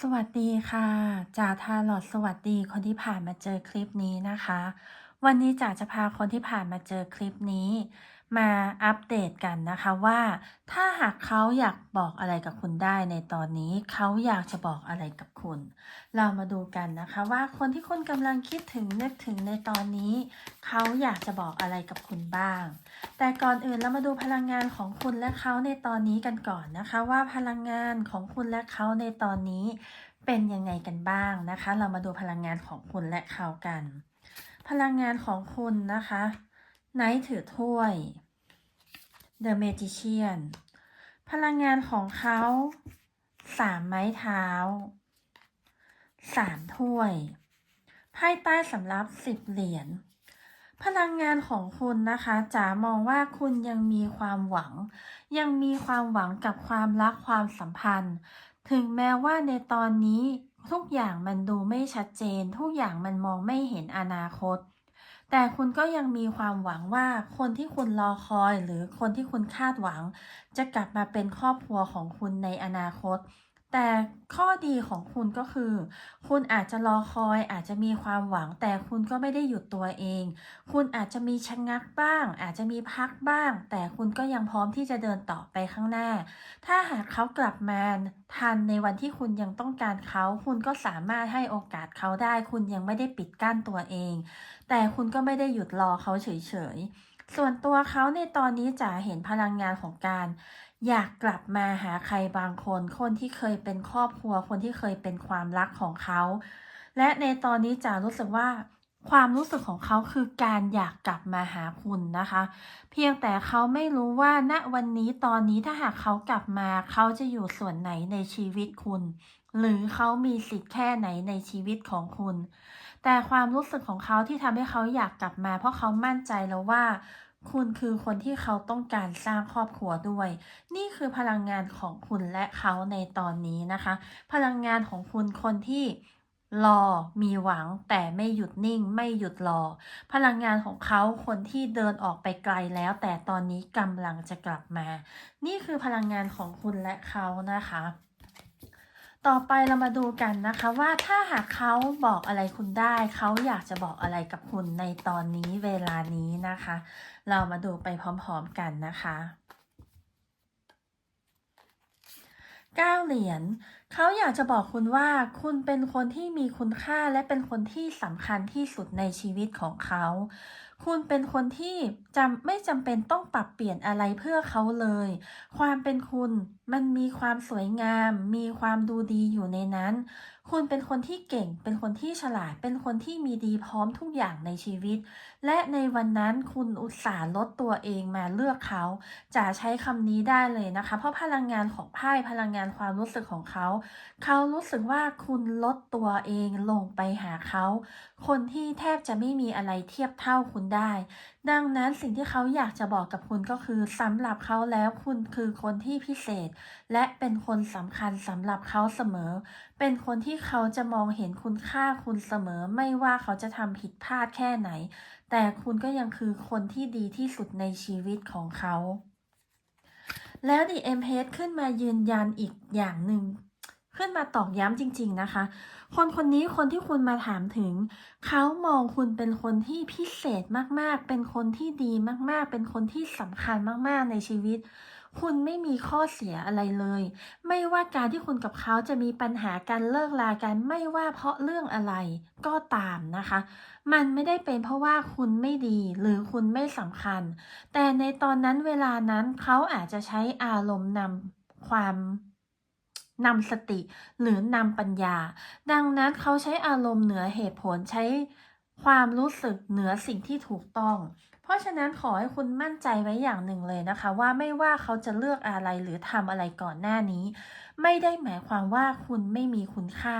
สวัสดีค่ะจ่าทาหลอดสวัสดีคนที่ผ่านมาเจอคลิปนี้นะคะ วันนี้จ่าจะพาคนที่ผ่านมาเจอคลิปนี้ มาอัปเดตกันนะคะว่าถ้าหากเขาอยากบอกอะไรกับคุณได้ในตอนนี้เขาอยากจะบอกอะไรกับคุณ เรามาดูกันนะคะว่าคนที่คุณกำลังคิดถึงนึกถึงในตอนนี้ เขาอยากจะบอกอะไรกับคุณบ้าง แต่ก่อนอื่นเรามาดูพลังงานของคุณและเขาในตอนนี้กันก่อนนะคะว่าพลังงานของคุณและเขาในตอนนี้เป็นยังไงกันบ้างนะคะ เรามาดูพลังงานของคุณและเขากัน พลังงานของคุณนะคะ ไนท์ถือถ้วย The Magician พลังงานของเขาสามไม้เท้าสามถ้วยไพ่ใต้สำรับสิบเหรียญพลังงานของคุณนะคะจ๋ามองว่าคุณยังมีความหวัง ยังมีความหวังกับความรักความสัมพันธ์ ถึงแม้ว่าในตอนนี้ทุกอย่างมันดูไม่ชัดเจน ทุกอย่างมันมองไม่เห็นอนาคต แต่คุณก็ยังมีความหวังว่าคนที่คุณรอคอยหรือคนที่คุณคาดหวัง จะกลับมาเป็นครอบครัวของคุณในอนาคต แต่ข้อดีของคุณก็คือ คุณอาจจะรอคอยอาจจะมีความหวัง แต่คุณก็ไม่ได้หยุดตัวเอง คุณอาจจะมีชะงักบ้าง อาจจะมีพักบ้าง แต่คุณก็ยังพร้อมที่จะเดินต่อไปข้างหน้า ถ้าหากเขากลับมาทันในวันที่คุณยังต้องการเขา คุณก็สามารถให้โอกาสเขาได้ คุณยังไม่ได้ปิดกั้นตัวเอง แต่คุณก็ไม่ได้หยุดรอเขาเฉยๆส่วนตัวเขาในตอนนี้จะเห็นพลังงานของการอยากกลับมาหาใครบางคน คนที่เคยเป็นครอบครัว คนที่เคยเป็นความรักของเขา และในตอนนี้จ๋ารู้สึกว่า ความรู้สึกของเขาคือการอยากกลับมาหาคุณนะคะ เพียงแต่เขาไม่รู้ว่าณวันนี้ตอนนี้ถ้าหากเขากลับมา เขาจะอยู่ส่วนไหนในชีวิตคุณ หรือเขามีสิทธิ์แค่ไหนในชีวิตของคุณ แต่ความรู้สึกของเขาที่ทำให้เขาอยากกลับมา เพราะเขามั่นใจแล้วว่า คุณคือคนที่เขาต้องการสร้างครอบครัวด้วย นี่คือพลังงานของคุณและเขาในตอนนี้นะคะ พลังงานของคุณคนที่รอมีหวังแต่ไม่หยุดนิ่งไม่หยุดรอ พลังงานของเขาคนที่เดินออกไปไกลแล้ว แต่ตอนนี้กำลังจะกลับมา นี่คือพลังงานของคุณและเขานะคะ ต่อไปเรามาดูกันนะคะว่าถ้าหากเขาบอกอะไรคุณได้ เขาอยากจะบอกอะไรกับคุณในตอนนี้เวลานี้นะคะ เรามาดูไปพร้อมๆกันนะคะก้าเหรียญเขาอยากจะบอกคุณว่าคุณเป็นคนที่มีคุณค่าและเป็นคนที่สำคัญที่สุดในชีวิตของเขา คุณเป็นคนที่จำไม่จำเป็นต้องปรับเปลี่ยนอะไรเพื่อเขาเลย ความเป็นคุณมันมีความสวยงาม มีความดูดีอยู่ในนั้น คุณเป็นคนที่เก่ง เป็นคนที่ฉลาด เป็นคนที่มีดีพร้อมทุกอย่างในชีวิต และในวันนั้นคุณอุตส่าห์ลดตัวเองมาเลือกเขาจะใช้คำนี้ได้เลยนะคะ เพราะพลังงานของไพ่พลังงานความรู้สึกของเขา เขารู้สึกว่าคุณลดตัวเองลงไปหาเขา คนที่แทบจะไม่มีอะไรเทียบเท่าคุณได้ ดังนั้นสิ่งที่เขาอยากจะบอกกับคุณก็คือสำหรับเขาแล้วคุณคือคนที่พิเศษ และเป็นคนสำคัญสำหรับเขาเสมอ เป็นคนที่เขาจะมองเห็นคุณค่าคุณเสมอ ไม่ว่าเขาจะทำผิดพลาดแค่ไหน แต่คุณก็ยังคือคนที่ดีที่สุดในชีวิตของเขา แล้วดีเอ็มเขึ้นมายืนยันอีกอย่างหนึ่งขึ้นมาตอกย้ำจริง ๆนะคะ คนคนนี้คนที่คุณมาถามถึง เขามองคุณเป็นคนที่พิเศษมากๆ เป็นคนที่ดีมากๆ เป็นคนที่สำคัญมากๆในชีวิต คุณไม่มีข้อเสียอะไรเลย ไม่ว่าการที่คุณกับเขาจะมีปัญหาการเลิกลากันไม่ว่าเพราะเรื่องอะไรก็ตามนะคะ มันไม่ได้เป็นเพราะว่าคุณไม่ดีหรือคุณไม่สำคัญ แต่ในตอนนั้นเวลานั้นเขาอาจจะใช้อารมณ์นำความนำสติหรือนำปัญญา ดังนั้นเขาใช้อารมณ์เหนือเหตุผลใช้ความรู้สึกเหนือสิ่งที่ถูกต้อง เพราะฉะนั้นขอให้คุณมั่นใจไว้อย่างหนึ่งเลยนะคะ ว่าไม่ว่าเขาจะเลือกอะไรหรือทำอะไรก่อนหน้านี้ ไม่ได้หมายความว่าคุณไม่มีคุณค่า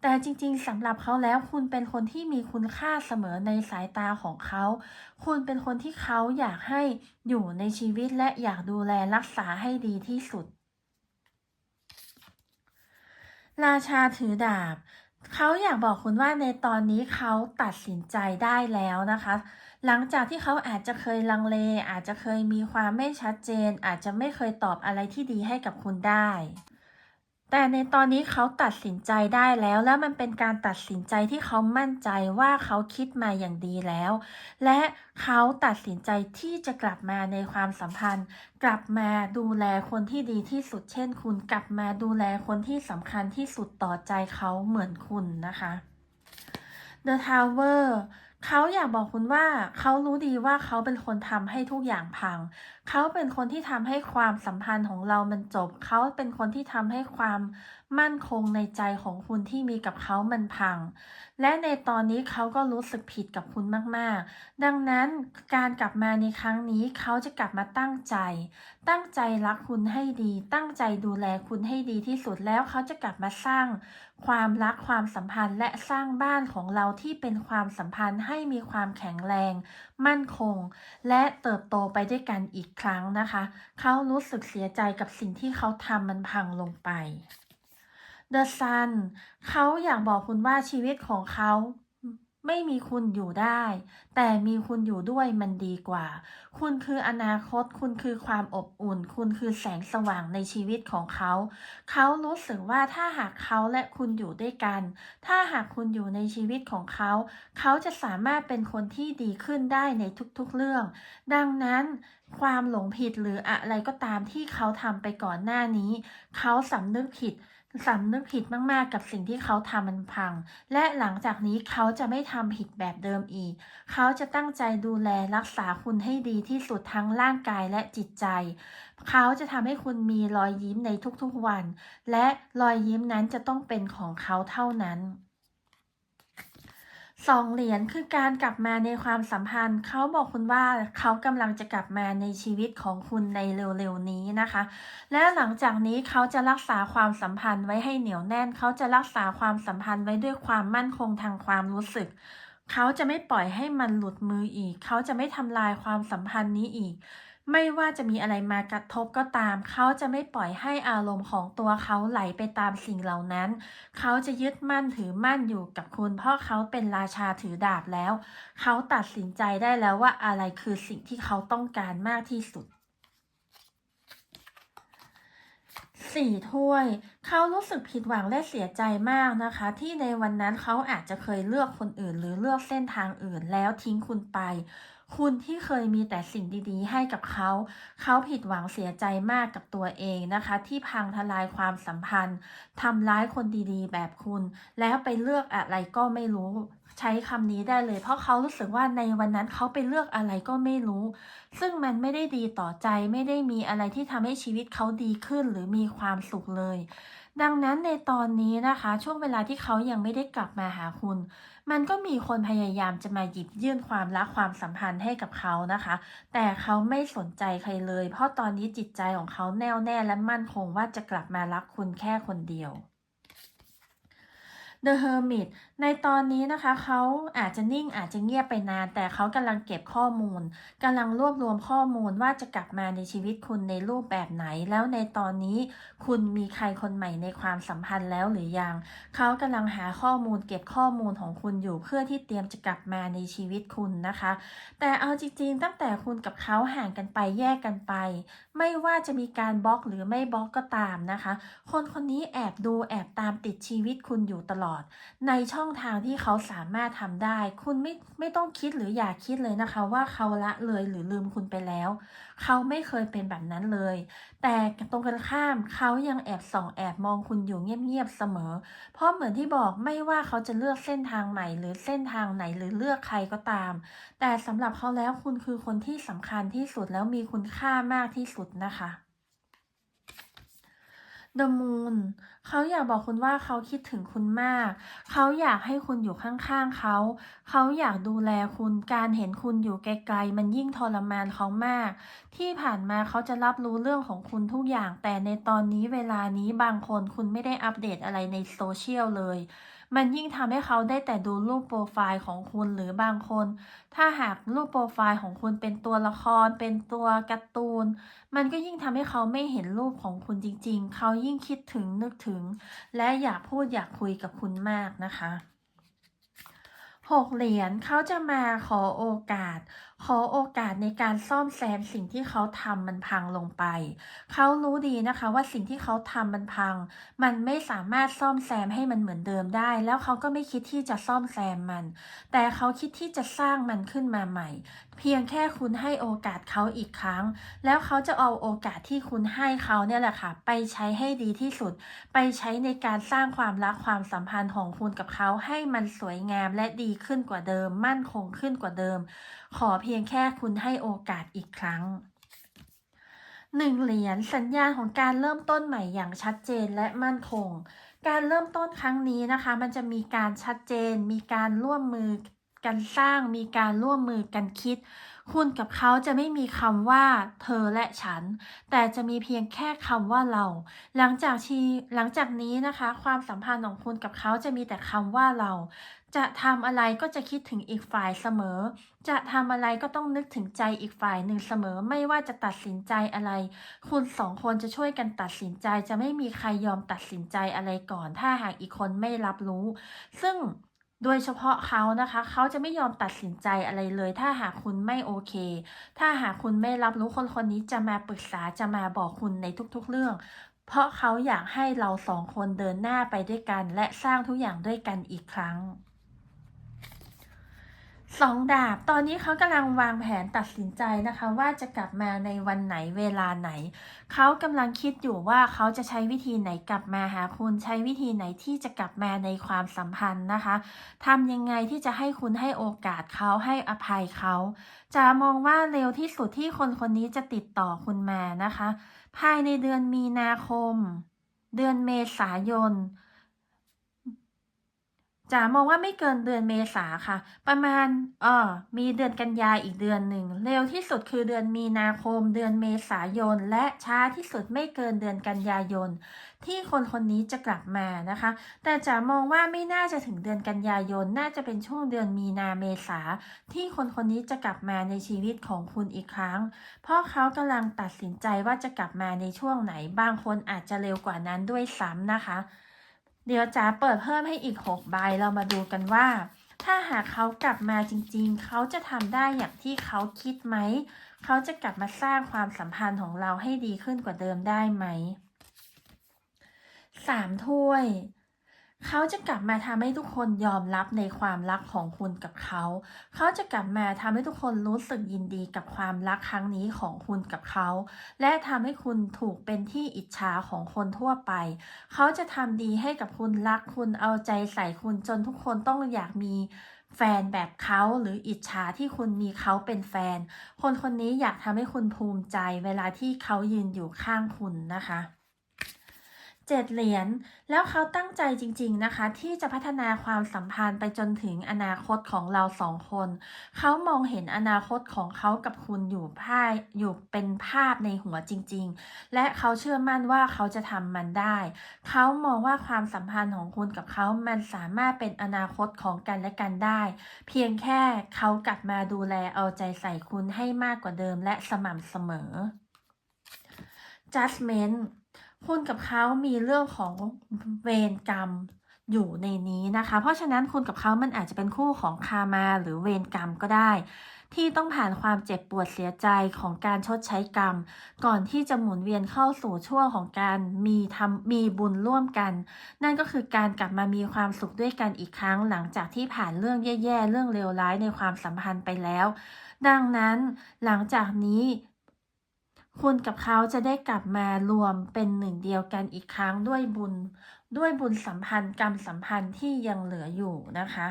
แต่จริงๆสำหรับเขาแล้วคุณเป็นคนที่มีคุณค่าเสมอในสายตาของเขา คุณเป็นคนที่เขาอยากให้อยู่ในชีวิตและอยากดูแลรักษาให้ดีที่สุด ราชาถือดาบ เขาอยากบอกคุณว่าในตอนนี้เขาตัดสินใจได้แล้วนะคะ หลังจากที่เขาอาจจะเคยลังเล อาจจะเคยมีความไม่ชัดเจน อาจจะไม่เคยตอบอะไรที่ดีให้กับคุณได้ แต่ในตอนนี้เขาตัดสินใจได้แล้ว และมันเป็นการตัดสินใจที่เขามั่นใจว่าเขาคิดมาอย่างดีแล้ว และเขาตัดสินใจที่จะกลับมาในความสัมพันธ์ กลับมาดูแลคนที่ดีที่สุด เช่น คุณกลับมาดูแลคนที่สำคัญที่สุดต่อใจเขาเหมือนคุณนะคะ The Tower เขาอยากบอกคุณว่าเขารู้ดีว่าเขาเป็นคนทำให้ทุกอย่างพัง เขาเป็นคนที่ทำให้ความสัมพันธ์ของเรามันจบ เขาเป็นคนที่ทำให้ความ มั่นคงในใจของคุณที่มีกับเขามันพัง และในตอนนี้เขาก็รู้สึกผิดกับคุณมากๆ ดังนั้นการกลับมาในครั้งนี้เขาจะกลับมาตั้งใจ ตั้งใจรักคุณให้ดี ตั้งใจดูแลคุณให้ดีที่สุดแล้วเขาจะกลับมาสร้างความรักความสัมพันธ์และสร้างบ้านของเราที่เป็นความสัมพันธ์ให้มีความแข็งแรง มั่นคง และเติบโตไปด้วยกันอีกครั้งนะคะ เขารู้สึกเสียใจกับสิ่งที่เขาทำมันพังลงไป The Sun เขาอยากบอกคุณว่าชีวิตของเขาไม่มีคุณอยู่ได้ แต่มีคุณอยู่ด้วยมันดีกว่า คุณคืออนาคต คุณคือความอบอุ่น คุณคือแสงสว่างในชีวิตของเขา เขารู้สึกว่าถ้าหากเขาและคุณอยู่ด้วยกัน ถ้าหากคุณอยู่ในชีวิตของเขา เขาจะสามารถเป็นคนที่ดีขึ้นได้ในทุกๆเรื่อง ดังนั้นความหลงผิดหรืออะไรก็ตามที่เขาทำไปก่อนหน้านี้ เขาสำนึกผิด สำนึกผิดมากๆ กับสิ่งที่เขาทำมันพัง และหลังจากนี้เขาจะไม่ทำผิดแบบเดิมอีก เขาจะตั้งใจดูแลรักษาคุณให้ดีที่สุดทั้งร่างกายและจิตใจ เขาจะทำให้คุณมีรอยยิ้มในทุกๆวัน และรอยยิ้มนั้นจะต้องเป็นของเขาเท่านั้น สองเหรียญคือการกลับมาในความสัมพันธ์ เขาบอกคุณว่าเขากำลังจะกลับมาในชีวิตของคุณในเร็วๆนี้นะคะ และหลังจากนี้เขาจะรักษาความสัมพันธ์ไว้ให้เหนียวแน่น เขาจะรักษาความสัมพันธ์ไว้ด้วยความมั่นคงทางความรู้สึก เขาจะไม่ปล่อยให้มันหลุดมืออีก เขาจะไม่ทำลายความสัมพันธ์นี้อีก ไม่ว่าจะมีอะไรมากระทบก็ตาม เขาจะไม่ปล่อยให้อารมณ์ของตัวเขาไหลไปตามสิ่งเหล่านั้น เขาจะยึดมั่นถือมั่นอยู่กับคุณ เพราะเขาเป็นราชาถือดาบแล้ว เขาตัดสินใจได้แล้วว่าอะไรคือสิ่งที่เขาต้องการมากที่สุดสี่ถ้วย เขารู้สึกผิดหวังและเสียใจมากนะคะ ที่ในวันนั้นเขาอาจจะเคยเลือกคนอื่น หรือเลือกเส้นทางอื่นแล้วทิ้งคุณไป คุณที่เคยมีแต่สิ่งดีๆ ให้กับเขา เขาผิดหวังเสียใจมากกับตัวเองนะคะ ที่พังทลายความสัมพันธ์ทำร้ายคนดีๆ แบบคุณ แล้วไปเลือกอะไรก็ไม่รู้ใช้คำนี้ได้เลย เพราะเขารู้สึกว่าในวันนั้นเขาไปเลือกอะไรก็ไม่รู้ ซึ่งมันไม่ได้ดีต่อใจไม่ได้มีอะไรที่ทำให้ชีวิตเขาดีขึ้น หรือมีความสุขเลย ดังนั้นในตอนนี้นะคะ ช่วงเวลาที่เขายังไม่ได้กลับมาหาคุณ มันก็มีคนพยายามจะมาหยิบยื่นความรักความสัมพันธ์ให้กับเขานะคะ แต่เขาไม่สนใจใครเลย เพราะตอนนี้จิตใจของเขาแน่วแน่และมั่นคงว่าจะกลับมารักคุณแค่คนเดียว The Hermit ในตอนนี้นะคะเขาอาจจะนิ่งอาจจะเงียบไปนาน แต่เขากำลังเก็บข้อมูลกำลังรวบรวมข้อมูลว่าจะกลับมาในชีวิตคุณในรูปแบบไหน แล้วในตอนนี้คุณมีใครคนใหม่ในความสัมพันธ์แล้วหรือยังเขากำลังหาข้อมูลเก็บข้อมูลของคุณอยู่เพื่อที่เตรียมจะกลับมาในชีวิตคุณนะคะ แต่เอาจริงๆ ตั้งแต่คุณกับเขาห่างกันไปแยกกันไป ไม่ว่าจะมีการบล็อกหรือไม่บล็อกก็ตามนะคะ คนคนนี้แอบดูแอบตามติดชีวิตคุณอยู่ตลอดในช่องทางที่เขาสามารถทำได้ คุณไม่ไม่ต้องคิดหรืออย่าคิดเลยนะคะ ว่าเขาละเลยหรือลืมคุณไปแล้ว เขาไม่เคยเป็นแบบนั้นเลย แต่ตรงกันข้ามเขายังแอบส่องแอบมองคุณอยู่เงียบๆเสมอ เพราะเหมือนที่บอกไม่ว่าเขาจะเลือกเส้นทางใหม่ หรือเส้นทางไหนหรือเลือกใครก็ตาม แต่สำหรับเขาแล้วคุณคือคนที่สำคัญที่สุดแล้วมีคุณค่ามากที่สุดนะคะ The Moon เขาอยากบอกคุณว่าเขาคิดถึงคุณมาก เขาอยากให้คุณอยู่ข้างๆเขา เขาอยากดูแลคุณ การเห็นคุณอยู่ไกลๆ มันยิ่งทรมานเขามาก ที่ผ่านมาเขาจะรับรู้เรื่องของคุณทุกอย่าง แต่ในตอนนี้เวลานี้บางคนคุณไม่ได้อัปเดตอะไรในโซเชียลเลย มันยิ่งทำให้เขาได้แต่ดูรูปโปรไฟล์ของคุณหรือบางคน ถ้าหากรูปโปรไฟล์ของคุณเป็นตัวละคร เป็นตัวการ์ตูน มันก็ยิ่งทำให้เขาไม่เห็นรูปของคุณจริง ๆ เขายิ่งคิดถึงนึกถึง และอยากพูดอยากคุยกับคุณมากนะคะหกเหรียญเขาจะมาขอโอกาส ขอโอกาสในการซ่อมแซมสิ่งที่เขาทำมันพังลงไป เขารู้ดีนะคะว่าสิ่งที่เขาทำมันพัง มันไม่สามารถซ่อมแซมให้มันเหมือนเดิมได้ แล้วเขาก็ไม่คิดที่จะซ่อมแซมมัน แต่เขาคิดที่จะสร้างมันขึ้นมาใหม่ เพียงแค่คุณให้โอกาสเขาอีกครั้ง แล้วเขาจะเอาโอกาสที่คุณให้เขาเนี่ยแหละค่ะ ไปใช้ให้ดีที่สุด ไปใช้ในการสร้างความรักความสัมพันธ์ของคุณกับเขาให้มันสวยงามและดีขึ้นกว่าเดิม มั่นคงขึ้นกว่าเดิม ขอเพียพียงแค่คุณให้โอกาสอีกครั้งหนึ่งเหรียญสัญญาณของการเริ่มต้นใหม่อย่างชัดเจนและมั่นคง การเริ่มต้นครั้งนี้นะคะ มันจะมีการชัดเจน มีการร่วมมือกันสร้าง มีการร่วมมือกันคิด คุณกับเขาจะไม่มีคำว่า เธอและฉัน แต่จะมีเพียงแค่คำว่าเรา หลังจากทีหลังจากนี้นะคะ ความสัมพันธ์ของคุณกับเขาจะมีแต่คำว่าเรา จะทำอะไรก็จะคิดถึงอีกฝ่ายเสมอ จะทำอะไรก็ต้องนึกถึงใจอีกฝ่ายหนึ่งเสมอ ไม่ว่าจะตัดสินใจอะไร คุณสองคนจะช่วยกันตัดสินใจ จะไม่มีใครยอมตัดสินใจอะไรก่อน ถ้าหากอีกคนไม่รับรู้ ซึ่งโดยเฉพาะเขานะคะ เขาจะไม่ยอมตัดสินใจอะไรเลย ถ้าหากคุณไม่โอเค ถ้าหากคุณไม่รับรู้คนคนนี้จะมาปรึกษาจะมาบอกคุณในทุกๆเรื่อง เพราะเขาอยากให้เราสองคนเดินหน้าไปด้วยกัน และสร้างทุกอย่างด้วยกันอีกครั้ง สองดาบ ตอนนี้เขากำลังวางแผนตัดสินใจนะคะ ว่าจะกลับมาในวันไหนเวลาไหน เขากำลังคิดอยู่ว่าเขาจะใช้วิธีไหนกลับมาหาคุณใช้วิธีไหนที่จะกลับมาในความสัมพันธ์นะคะทำยังไงที่จะให้คุณให้โอกาสเขาให้อภัยเขาจะมองว่าเร็วที่สุดที่คนคนนี้จะติดต่อคุณมานะคะ ภายในเดือนมีนาคม เดือนเมษายน จ๋ามองว่าไม่เกินเดือนเมษาค่ะ ประมาณเออมีเดือนกันยาอีกเดือนหนึ่ง เร็วที่สุดคือเดือนมีนาคม เดือนเมษายน และช้าที่สุดไม่เกินเดือนกันยายน ที่คนคนนี้จะกลับมานะคะ แต่จ๋ามองว่าไม่น่าจะถึงเดือนกันยายน น่าจะเป็นช่วงเดือนมีนาเมษาที่คนคนนี้จะกลับมาในชีวิตของคุณอีกครั้ง เพราะเขากำลังตัดสินใจว่าจะกลับมาในช่วงไหน บางคนอาจจะเร็วกว่านั้นด้วยซ้ำนะคะ เดี๋ยวจ๋าเปิดเพิ่มให้อีก 6 ใบ เรามาดูกันว่า ถ้าหากเขากลับมาจริง ๆ เขาจะทำได้อย่างที่เขาคิดไหม เขาจะกลับมาสร้างความสัมพันธ์ของเราให้ดีขึ้นกว่าเดิมได้ไหมสามถ้วย เขาจะกลับมาทำให้ทุกคนยอมรับในความรักของคุณกับเขา เขาจะกลับมาทำให้ทุกคนรู้สึกยินดีกับความรักครั้งนี้ของคุณกับเขา และทำให้คุณถูกเป็นที่อิจฉาของคนทั่วไป เขาจะทำดีให้กับคุณรักคุณเอาใจใส่คุณจนทุกคนต้องอยากมีแฟนแบบเขาหรืออิจฉาที่คุณมีเขาเป็นแฟน คนคนนี้อยากทำให้คุณภูมิใจเวลาที่เขายืนอยู่ข้างคุณนะคะ เจ็ดเหรียญ แล้วเขาตั้งใจจริงๆนะคะ ที่จะพัฒนาความสัมพันธ์ไปจนถึงอนาคตของเราสองคน เขามองเห็นอนาคตของเขากับคุณอยู่ภาพอยู่เป็นภาพในหัวจริง ๆ และเขาเชื่อมั่นว่าเขาจะทำมันได้ เขามองว่าความสัมพันธ์ของคุณกับเขา มันสามารถเป็นอนาคตของกันและกันได้ เพียงแค่เขากลับมาดูแลเอาใจใส่คุณให้มากกว่าเดิมและสม่ำเสมอ judgment คุณกับเขามีเรื่องของเวรกรรมอยู่ในนี้นะคะ เพราะฉะนั้นคุณกับเขามันอาจจะเป็นคู่ของคามาหรือเวรกรรมก็ได้ ที่ต้องผ่านความเจ็บปวดเสียใจของการชดใช้กรรม ก่อนที่จะหมุนเวียนเข้าสู่ช่วงของการมีทำมีบุญร่วมกัน นั่นก็คือการกลับมามีความสุขด้วยกันอีกครั้ง หลังจากที่ผ่านเรื่องแย่ๆเรื่องเลวร้ายในความสัมพันธ์ไปแล้ว ดังนั้นหลังจากนี้ คุณกับเขาจะได้กลับมารวมเป็นหนึ่งเดียวกันอีกครั้งด้วยบุญ ด้วยบุญสัมพันธ์กรรมสัมพันธ์ที่ยังเหลืออยู่นะคะ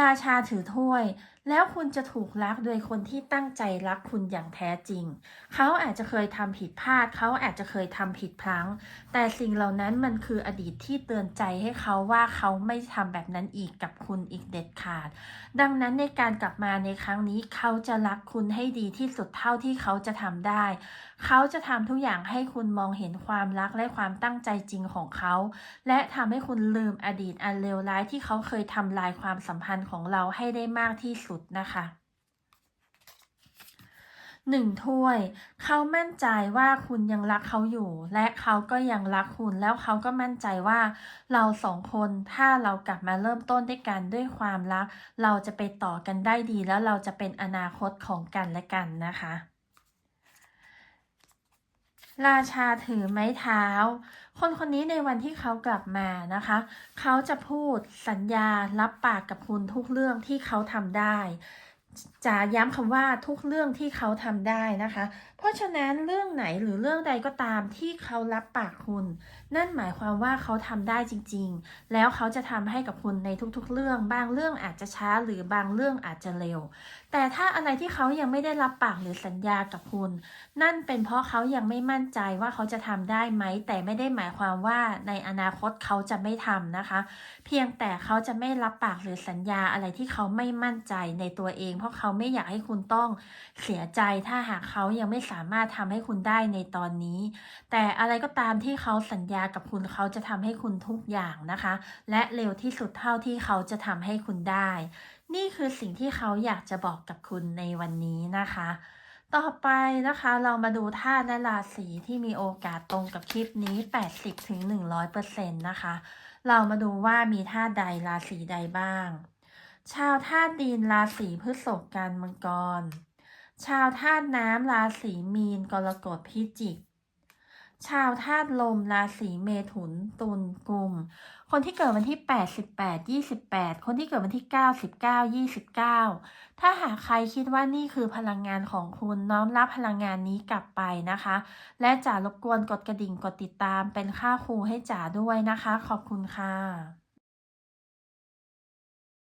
ราชาถือถ้วยแล้วคุณจะถูกรักโดยคนที่ตั้งใจรักคุณอย่างแท้จริง เขาอาจจะเคยทำผิดพลาด เขาอาจจะเคยทำผิดพลั้ง แต่สิ่งเหล่านั้นมันคืออดีตที่เตือนใจให้เขาว่าเขาไม่ทำแบบนั้นอีกกับคุณอีกเด็ดขาด ดังนั้นในการกลับมาในครั้งนี้ เขาจะรักคุณให้ดีที่สุดเท่าที่เขาจะทำได้ เขาจะทำทุกอย่างให้คุณมองเห็นความรักและความตั้งใจจริงของเขา และทำให้คุณลืมอดีตอันเลวร้ายที่เขาเคยทำลายความสัมพันธ์ของเราให้ได้มากที่สุดนะคะ1ถ้วย เขามั่นใจว่าคุณยังรักเขาอยู่ และเขาก็ยังรักคุณแล้วเขาก็มั่นใจว่าเราสองคนถ้าเรากลับมาเริ่มต้นด้วยกันด้วยความรัก เราจะไปต่อกันได้ดีแล้วเราจะเป็นอนาคตของกันและกันนะคะ ราชาถือไม้เท้า คนคนนี้ในวันที่เขากลับมานะคะ เขาจะพูดสัญญารับปากกับคุณทุกเรื่องที่เขาทำได้จะย้ำคำว่าทุกเรื่องที่เขาทำได้นะคะ เพราะฉะนั้นเรื่องไหนหรือเรื่องใดก็ตามที่เขารับปากคุณ นั่นหมายความว่าเขาทำได้จริง ๆ แล้วเขาจะทำให้กับคุณในทุกๆ เรื่อง บางเรื่องอาจจะช้าหรือบางเรื่องอาจจะเร็ว แต่ถ้าอะไรที่เขายังไม่ได้รับปากหรือสัญญากับคุณ นั่นเป็นเพราะเขายังไม่มั่นใจว่าเขาจะทำได้ไหม แต่ไม่ได้หมายความว่าในอนาคตเขาจะไม่ทำนะคะ เพียงแต่เขาจะไม่รับปากหรือสัญญาอะไรที่เขาไม่มั่นใจในตัวเอง เพราะเขาไม่อยากให้คุณต้องเสียใจถ้าหากเขายังไม่สามารถทำให้คุณได้ในตอนนี้ แต่อะไรก็ตามที่เขาสัญญากับคุณเขาจะทำให้คุณทุกอย่างนะคะ และเร็วที่สุดเท่าที่เขาจะทำให้คุณได้ นี่คือสิ่งที่เขาอยากจะบอกกับคุณในวันนี้นะคะ ต่อไปนะคะเรามาดูธาตุและราศีที่มีโอกาสตรงกับคลิปนี้ 80-100%นะคะ เรามาดูว่ามีธาตุใดราศีใดบ้าง ชาวธาตุดินราศีพฤษภกันมังกร ชาวธาตุน้ำราศีมีนกรกฎพิจิก ชาวธาตุลมราศีเมถุนตุลกุม คนที่เกิดวันที่ 8 18 28 คนที่เกิดวันที่ 9 19 29 ถ้าหากใครคิดว่านี่คือพลังงานของคุณน้อมรับพลังงานนี้กลับไปนะคะ และจ๋ารบกวนกดกระดิ่งกดติดตามเป็นค่าครูให้จ๋าด้วยนะคะ ขอบคุณค่ะ